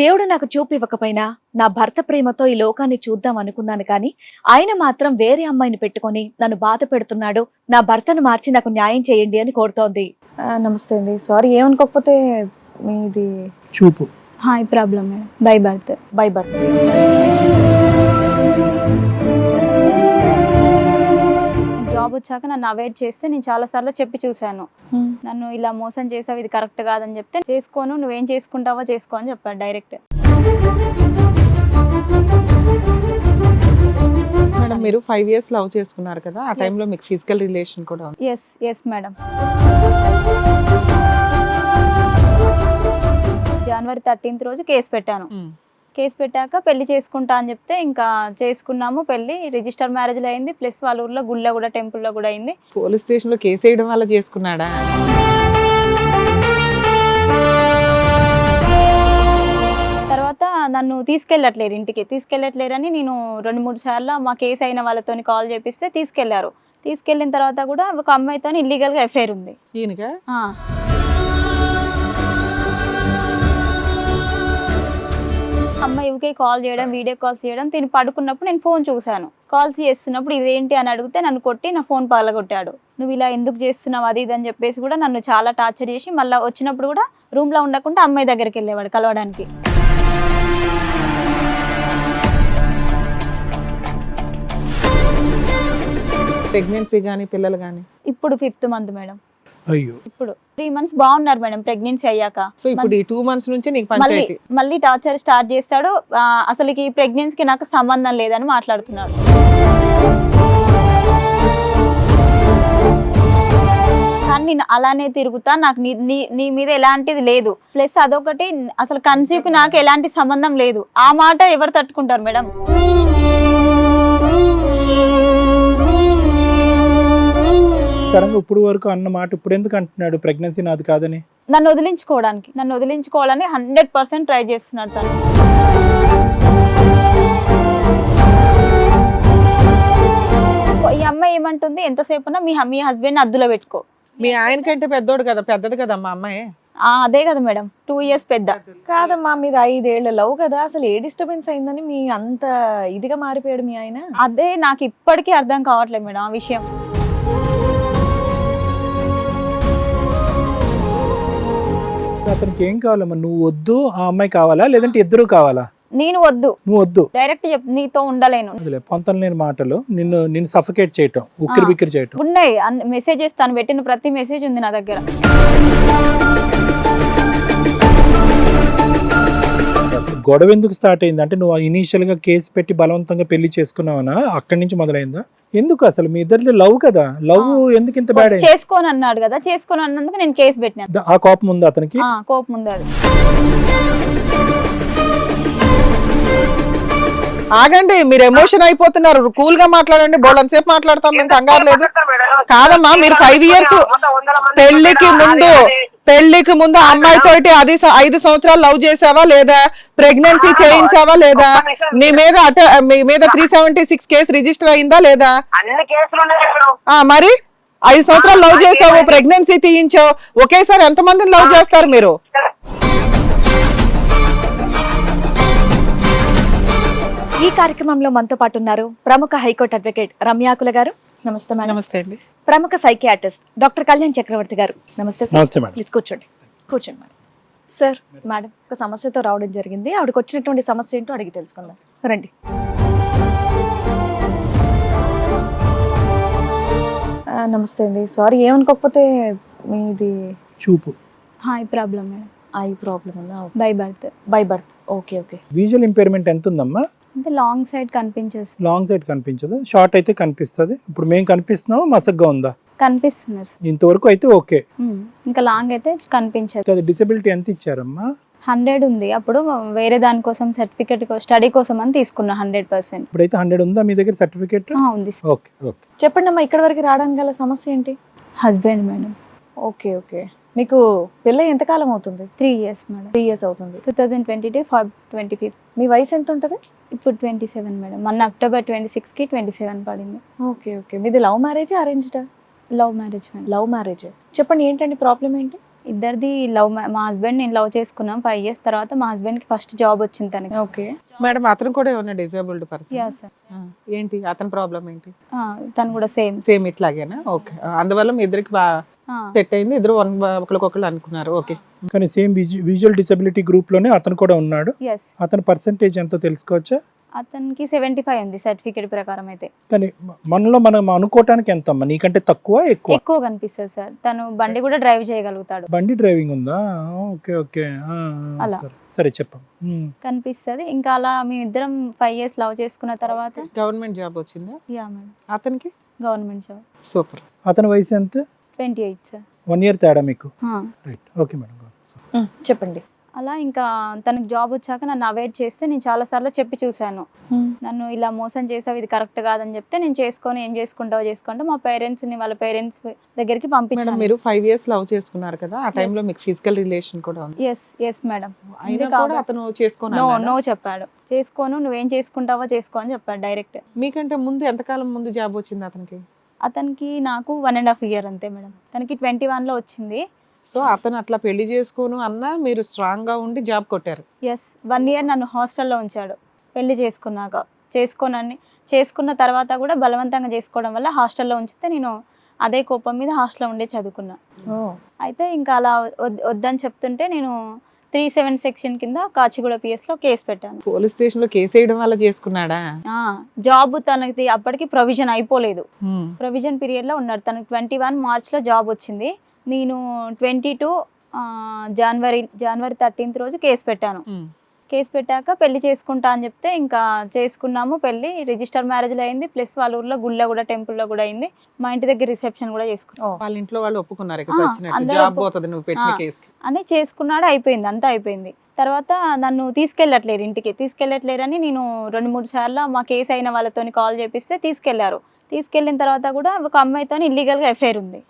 దేవుడు నాకు చూపు ఇవ్వకపోయినా నా భర్త ప్రేమతో ఈ లోకాన్ని చూద్దాం అనుకున్నాను కానీ ఆయన మాత్రం వేరే అమ్మాయిని పెట్టుకొని నన్ను బాధ పెడుతున్నాడు. నా భర్తను మార్చి నాకు న్యాయం చేయండి అని కోరుతోంది. నమస్తే అండి. సారీ ఏమనుకోకపోతే మీది చూపు. Hi problem madam. By birth by birth job వచ్చాక నన్ను అవాయిడ్ చేస్తే నేను చాలా సార్లు చెప్పి చూశాను. నన్ను ఇలా మోసం చేసావు ఇది కరెక్ట్ కాదని చెప్తే చేసుకోను నువ్వేం చేసుకుంటావో చేసుకో అని చెప్పాడు డైరెక్ట్. మేడం మీరు ఫైవ్ ఇయర్స్ లవ్ చేసుకున్నారు కదా ఆ టైంలో మీకు ఫిజికల్ రిలేషన్ కూడా ఉంది? ఎస్ ఎస్ మేడం జనవరి థర్టీన్త్ రోజు కేసు పెట్టాను. కేసు పెట్టాక పెళ్ళి చేసుకుంటా అని చెప్తే ఇంకా చేసుకున్నాము పెళ్ళి. రిజిస్టర్ మ్యారేజ్లో అయింది. ప్లస్ వాళ్ళ ఊర్లో గుళ్ళో కూడా టెంపుల్లో కూడా అయింది. పోలీస్ స్టేషన్లో కేసు వేయడం వల్ల చేసుకున్నాడా? తర్వాత నన్ను తీసుకెళ్ళట్లేరు ఇంటికి. తీసుకెళ్ళట్లేరని నేను రెండు మూడు సార్లు మా కేసు అయిన వాళ్ళతో కాల్ చేపిస్తే తీసుకెళ్ళారు. తీసుకెళ్ళిన తర్వాత కూడా ఒక అమ్మాయితో ఇల్లీగల్గా ఎఫ్ఐఆర్ ఉంది. ఈయనగా ఆ. అమ్మాయి ఊకే కాల్ చేయడం వీడియో కాల్స్ చేయడం తిని పడుకున్నప్పుడు నేను ఫోన్ చూశాను. కాల్స్ చేస్తున్నప్పుడు ఇదేంటి అని అడిగితే నన్ను కొట్టి నా ఫోన్ పగలగొట్టాడు. నువ్వు ఇలా ఎందుకు చేస్తున్నావు? అది ఇది అని చెప్పేసి కూడా నన్ను చాలా టార్చర్ చేసి మళ్ళీ వచ్చినప్పుడు కూడా రూమ్లో ఉండకుండా అమ్మాయి దగ్గరికి వెళ్ళేవాడు కలవడానికి. ప్రెగ్నెన్సీ కానీ పిల్లలు కానీ ఇప్పుడు ఫిఫ్త్ మంత్ మేడం. అయ్యో. ఇప్పుడు త్రీ మంత్స్ బాగున్నారు మేడం ప్రెగ్నెన్సీ అయ్యాక. సో ఇప్పుడు ఈ టూ మంత్స్ నుంచి నీకు మళ్ళీ పంచాయతీ. మళ్ళీ టార్చర్ స్టార్ట్ చేస్తాడు. ఆ, అసలుకి ఈ ప్రెగ్నెన్సీకి నాకు సంబంధం లేదని మాట్లాడుతున్నాడు. కానీ నేను అలానే తిరుగుతా నాకు నీ నీ- నీ మీద ఎలాంటిది లేదు. ప్లస్ అదొకటి అసలు కన్సీవ్కి నాకు ఎలాంటి సంబంధం లేదు. ఆ మాట ఎవరు తట్టుకుంటారు మేడం? సడన్గా ఇప్పుడు వరకు అన్న మాట ఇప్పుడు ఎందుకు అంటున్నాడు? ప్రెగ్నెన్సీ నాది కాదని. నన్ను వదిలించుకోవడానికి నన్ను వదిలించుకోవాలని హండ్రెడ్ పర్సెంట్ ట్రై చేస్తున్నాడు తను. ఈ అమ్మాయి ఏమంటుంది? ఎంతసేపు మీ మీ హస్బెండ్ అద్దులో పెట్టుకో. మీ ఆయన కంటే పెద్దోడు కదా పెద్దది కదా మా అమ్మాయి? ఆ, అదే కదా మేడం. టూ ఇయర్స్ పెద్ద. కాదమ్మా మీది ఐదేళ్ళ లవ్ కదా అసలు ఏ డిస్టర్బెన్స్ అయిందని మీ అంత ఇదిగా మారిపోయాడు మీ ఆయన? అదే నాకు ఇప్పటికీ అర్థం కావట్లేదు మేడం ఆ విషయం. అతనికి ఏం కావాలమ్మా? నువ్వు వద్దు ఆ అమ్మాయి కావాలా? లేదంటే ఇద్దరు కావాలా? నేను వద్దు. నువ్వు వద్దు. డైరెక్ట్ చెప్ నీతో ఉండలేను. అదిలే పొంతన లేని మాటలు నిన్ను నిన్ను సఫకేట్ చేయటం ఉక్కిరి. బిక్కిరి చేయటం. ఉన్నాయి. మెసేజెస్ తను పెట్టిన ప్రతి మెసేజ్ ఉంది నా దగ్గర. గొడవ ఎందుకు స్టార్ట్ అయింది? అంటే నువ్వు ఇనీషియల్గా కేసు పెట్టి బలవంతంగా పెళ్ళి చేసుకున్నావనా? అక్కడి నుంచి మొదలైందా? ఎందుకు అసలు? మీ ఇద్దరిది లవ్ కదా. లవ్ ఎందుకు ఇంత బ్యాడ్ అయింది? చేసుకోని అన్నాడు కదా. చేసుకోని అన్నందుకు నేను కేసు పెట్టినాను ద- ఆ కోపం ఉంది అతనికి? ఆ, కోపం ఉంది అది. ఆగండి మీరు ఎమోషన్ అయిపోతున్నారు. కూల్గా మాట్లాడండి. బోళ్ళని సేపు మాట్లాడతాం. మేము కంగారు లేదు. కాదమ్మా మీరు ఫైవ్ ఇయర్స్ పెళ్ళికి ముందు పెళ్ళికి ముందు ఆ అమ్మాయితోటి అది ఐదు సంవత్సరాలు లవ్ చేసావా లేదా? ప్రెగ్నెన్సీ చేయించావా లేదా? నీ మీద అట మీ మీద three seventy six case register అయిందా లేదా? అన్ని కేసులు ఉన్నాయి ఇప్పుడు ఆ మరి? ఐదు సంవత్సరాలు లవ్ చేసావు ప్రెగ్నెన్సీ తీయించావు. ఒకేసారి ఎంత మందిని లవ్ చేస్తారు మీరు? ఈ కార్యక్రమంలో మనతో పాటు ఉన్నారు ప్రముఖ హైకోర్టు అడ్వకేట్ రమ్యాకుల గారు. నమస్తే మేడం. నమస్తే అండి. ప్రముఖ సైకియాట్రిస్ట్ డాక్టర్ కళ్యాణ్ చక్రవర్తి గారు. నమస్తే సార్. నమస్తే మేడం. ప్లీజ్ కూర్చోండి. కూర్చోండి మేడం. Sir madam. ఒక సమస్యతో రావడం జరిగింది. ఆవిడకి వచ్చినటువంటి సమస్య ఏంటో అడిగి తెలుసుకుందాం. రండి. ఆ, నమస్తే అండి. సారీ ఏమనుకోకపోతే మీది చూపు. Hi problem madam. Eye problem ఉందా? By birth. By birth. Okay okay. Visual impairment ఎంత ఉందమ్మా అంటే లాంగ్ సైడ్ కనిపించేసి లాంగ్ సైడ్ కనిపించదు. షార్ట్ అయితే కనిపిస్తుంది. ఇప్పుడు మేము కనిపిస్తున్నాము? మసగ్గా ఉందా? కనిపిస్తుంది సార్. ఇంతవరకు అయితే ఓకే. ఉమ్. ఇంకా లాంగ్ అయితే కనిపించదు. అది డిసబిలిటీ ఎంత ఇచ్చారమ్మా? హండ్రెడ్ ఉంది. అప్పుడు వేరే దానికోసం సర్టిఫికెట్ స్టడీ కోసం అని తీసుకున్నా హండ్రెడ్ పర్సెంట్. ఇప్పుడైతే హండ్రెడ్ ఉందా మీ దగ్గర సర్టిఫికేట్ ఉంది ఓకే ఓకే. చెప్పండి అమ్మా ఇక్కడ వరకు రావడానికి గల సమస్య ఏంటి? Husband madam okay okay. మీకు పిల్ల ఎంతకాలం అవుతుంది? Three years madam three years అవుతుంది. Two thousand twenty two five twenty fifth మీ వయసు ఎంత ఉంటుంది? ఇప్పుడు ట్వంటీ సెవెన్ మేడం మొన్న అక్టోబర్ ట్వంటీ సిక్స్కి ట్వంటీ సెవెన్ పడింది. Okay okay. మీది love marriage అరేంజ్డా love marriage madam love marriage. చెప్పండి ఏంటండి ప్రాబ్లం ఏంటి? ఇద్దరిది లవ్ మా హస్బెండ్ నేను లవ్ చేసుకున్నాం ఫైవ్ ఇయర్స్ తర్వాత మా హస్బెండ్కి ఫస్ట్ జాబ్ వచ్చింది తనకి. ఓకే. మేడం అతను కూడా ఏమన్నా డిజేబుల్డ్ పర్సన్ యా సార్ ఏంటి? అతని ప్రాబ్లం ఏంటి? తను కూడా సేమ్ సేమ్ ఇట్లాగేనా? ఓకే. అందువల్ల మీ ఇద్దరికి బాగా సెట్ అయింది. ఇద్దరు వన్ ఒకరికొకరు అనుకున్నారు. ఓకే. కానీ సేమ్ విజువల్ డిసబిలిటీ గ్రూప్లోనే అతను కూడా ఉన్నాడు. ఎస్ అతని పర్సంటేజ్ ఎంతో తెలుసుకోవచ్చా? అతనికి సెవెంటీ ఫైవ్ ఉంది సర్టిఫికేట్ ప్రకారం అయితే. కానీ మనలో మనం అనుకోవటానికి ఎంత అమ్మా నీకంటే తక్కువ ఎక్కువ? ఎక్కువ కనిపిస్తుంది సార్. తను బండి కూడా డ్రైవ్ చేయగలుగుతాడు. బండి డ్రైవింగ్ ఉందా? Okay okay. అలా. సరే. చెప్పండి. కనిపిస్తుంది. ఇంకా అలా మేమిద్దరం ఫైవ్ ఇయర్స్ లవ్ చేసుకున్న తర్వాత గవర్నమెంట్ జాబ్ వచ్చిందా? యా మేడం అతనికి? Government job. సూపర్. అతని వయసు ఎంత? Twenty eight sir one year తేడా మీకు? రైట్ ఓకే మేడం చెప్పండి. అలా ఇంకా తనకి జాబ్ వచ్చాక నన్ను అవాయిడ్ చేస్తే నేను చాలా సార్లు చెప్పి చూశాను. నన్ను ఇలా మోసం చేసావు ఇది కరెక్ట్ కాదని చెప్తే నేను చేసుకొని ఏం చేసుకుంటావో చేసుకుంటా మా పేరెంట్స్ని వాళ్ళ పేరెంట్స్ దగ్గరికి మేడం పంపించాను. మీరు ఫైవ్ ఇయర్స్ లవ్ చేసుకున్నారు కదా ఆ టైంలో మీకు ఫిజికల్ రిలేషన్ కూడా ఉంది. ఎస్ ఎస్ మేడం అయినా ఇది కూడా అతను చేసుకుని నో నో చెప్పాడు. చేసుకోను నువ్వేం చేసుకుంటావో చేసుకో అని చెప్పాడు డైరెక్ట్ మీకంటే ముందు ఎంతకాలం ముందు జాబ్ వచ్చింది అతనికి? అతనికి నాకు వన్ అండ్ హాఫ్ ఇయర్ అంతే మేడం. తనకి ట్వంటీ లో వచ్చింది. సో అతను అట్లా పెళ్ళి చేసుకోను అన్నా మీరు స్ట్రాంగ్గా ఉండి జాబ్ కొట్టారు. ఎస్ వన్ ఇయర్ నన్ను హాస్టల్లో ఉంచాడు. పెళ్ళి చేసుకున్నాక. చేసుకోనని చేసుకున్న తర్వాత కూడా బలవంతంగా చేసుకోవడం వల్ల హాస్టల్లో ఉంచితే నేను అదే కోపం మీద హాస్టల్లో ఉండే చదువుకున్నా. అయితే ఇంకా అలా వద్- వద్దని చెప్తుంటే నేను త్రీ సెవెన్ సెక్షన్ కింద కాచిగూడ పిఎస్లో కేసు పెట్టాను. పోలీస్ స్టేషన్లో కేసు వేయడం వల్ల చేసుకున్నాడా? జాబ్ తనకి అప్పటికి ప్రొవిజన్ అయిపోలేదు. ప్రొవిజన్ పీరియడ్లో ఉన్నాడు తనకు ట్వంటీ వన్ మార్చ్లో జాబ్ వచ్చింది. నేను ట్వంటీ టూ జనవరి జనవరి థర్టీన్త్ రోజు కేసు పెట్టాను. కేసు పెట్టాక పెళ్ళి చేసుకుంటా అని చెప్తే ఇంకా చేసుకున్నాము పెళ్ళి. రిజిస్టర్ మ్యారేజ్లో అయింది. ప్లస్ వాళ్ళ ఊర్లో గుళ్ళో కూడా టెంపుల్లో కూడా అయింది. మా ఇంటి దగ్గర రిసెప్షన్ కూడా చేసుకున్నాం. వాళ్ళ ఇంట్లో వాళ్ళు ఒప్పుకున్నారు జాబ్ ఒప్పు- పోతుంది నువ్వు పెట్టిన ఆ. కేసుకి. అని చేసుకున్నాడు. అయిపోయింది. అంతా అయిపోయింది. తర్వాత నన్ను తీసుకెళ్ళట్లేరు ఇంటికి. తీసుకెళ్ళట్లేరని నేను రెండు మూడు సార్లు మా కేసు అయిన వాళ్ళతో కాల్ చేపిస్తే తీసుకెళ్ళారు. తీసుకెళ్ళిన తర్వాత కూడా ఒక అమ్మాయితో ఇల్లీగల్గా ఎఫ్ఐఆర్ ఉంది.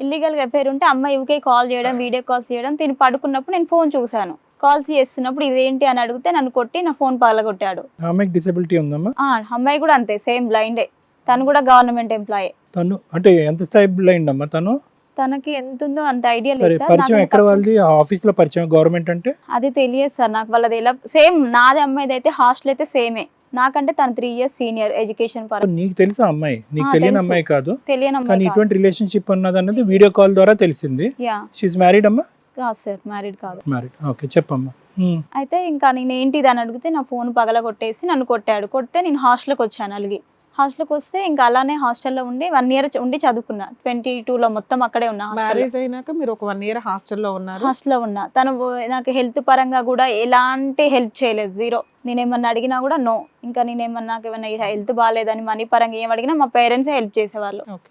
ఇల్లీగల్గా ఎఫ్ఐఆర్ ఉంటే అమ్మాయి యూకే కాల్ చేయడం వీడియో కాల్స్ చేయడం తిని పడుకున్నప్పుడు నేను ఫోన్ చూశాను. కాల్స్ చేస్తున్నప్పుడు ఇదేంటి అని అడిగితే నన్ను కొట్టి నా ఫోన్ పగలగొట్టాడు. అమ్మాయికి డిసబిలిటీ ఉందమ్మా? ఆ, అమ్మాయి కూడా అంతే సేమ్ బ్లైండే తను కూడా గవర్నమెంట్ ఎంప్లాయీ తను అంటే ఎంత స్థాయి బ్లైండ్ అమ్మా తను? తనకి ఎంత ఉందో అంత ఐడియా సరే లేదు సార్ పరిచయం నాకు ఎక్కడ తక్కువ- వాళ్ళది? ఆఫీస్లో పరిచయం గవర్నమెంట్ అంటే? అది తెలియదు సార్ నాకు వాళ్ళది ఎలా సేమ్ నాది అమ్మాయిది అయితే హాస్టల్ అయితే సేమే నాకంటే తను త్రీ ఇయర్స్ సీనియర్ ఎడ్యుకేషన్ పరంగా. నీకు తెలుసా అమ్మాయి? నీకు ఆ, తెలియని తెలుసు. అమ్మాయి కాదు. తెలియని కానీ అమ్మాయి కాదు. ఇటువంటి రిలేషన్షిప్ ఉన్నదన్నది వీడియో కాల్ ద్వారా తెలిసింది. యా షీఈ్ మ్యారీడ్ అమ్మా? కాదు సార్ మ్యారీడ్ కాదు. మ్యారీడ్ ఓకే చెప్పమ్మా. ఉమ్. అయితే ఇంకా నేను ఏంటిది అని అడిగితే నా ఫోన్ పగల కొట్టేసి నన్ను కొట్టాడు. కొడితే నేను హాస్టల్కి వచ్చాను అలిగి. హాస్టల్కి వస్తే ఇంకా అలానే హాస్టల్లో ఉండి వన్ ఇయర్ ఉండి చదువుకున్నా. ట్వంటీ లో మొత్తం అక్కడే ఉన్నా హాస్టల్లో. మ్యారేజ్ అయినాక మీరు ఒక వన్ ఇయర్ హాస్టల్లో ఉన్నారు? హాస్టల్లో ఉన్నా. తను నాకు హెల్త్ పరంగా కూడా ఎలాంటి హెల్ప్ చేయలేదు. జీరో నేను ఏమన్నా అడిగినా కూడా నో ఇంకా నేను ఏమన్నా నాకు ఏమన్నా హెల్త్ బాగాలేదని మనీ పరంగా ఏం అడిగినా మా పేరెంట్స్ హెల్ప్ చేసేవాళ్ళు. Okay